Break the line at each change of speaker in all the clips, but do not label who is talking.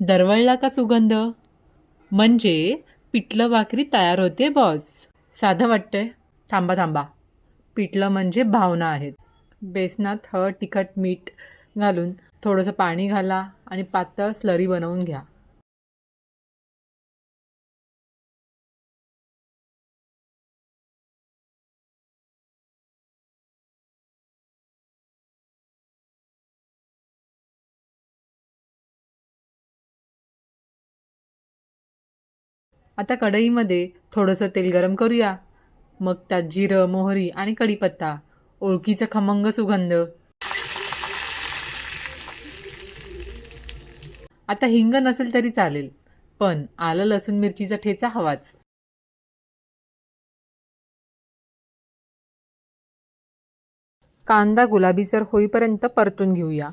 दरवळला का सुगंध? म्हणजे पिठलं भाकरी तयार होते बॉस साधं वाटतंय. थांबा थांबा. पिठलं म्हणजे भावना आहेत. बेसनात हळद तिखट मीठ घालून थोडंसं पाणी घाला आणि पातळ स्लरी बनवून घ्या. आता कढईमध्ये थोडंसं तेल गरम करूया. मग त्यात जिरं मोहरी आणि कढीपत्ता ओळखीचा खमंग सुगंध. आता हिंग नसेल तरी चालेल पण आलं लसूण मिरचीचा ठेचा हवाच. कांदा गुलाबीसर होईपर्यंत परतून घेऊया.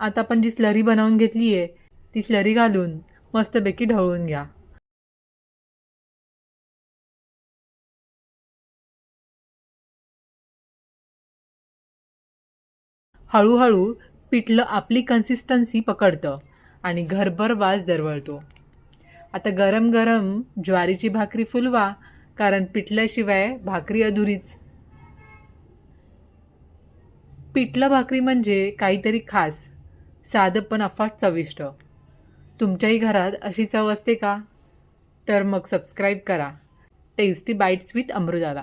आता आपण जी स्लरी बनवून घेतली आहे ती स्लरी घालून मस्तपैकी ढवळून घ्या. हळूहळू पिठलं आपली कन्सिस्टन्सी पकडतं आणि घरभर वास दरवळतो. आता गरम गरम ज्वारीची भाकरी फुलवा कारण पिठल्याशिवाय भाकरी अधुरीच. पिठलं भाकरी म्हणजे काहीतरी खास साधं पण अफाट चविष्ट. तुमच्याही घरात अशी चव असते का? तर मग सबस्क्राईब करा. Tasty bites with अमृताला.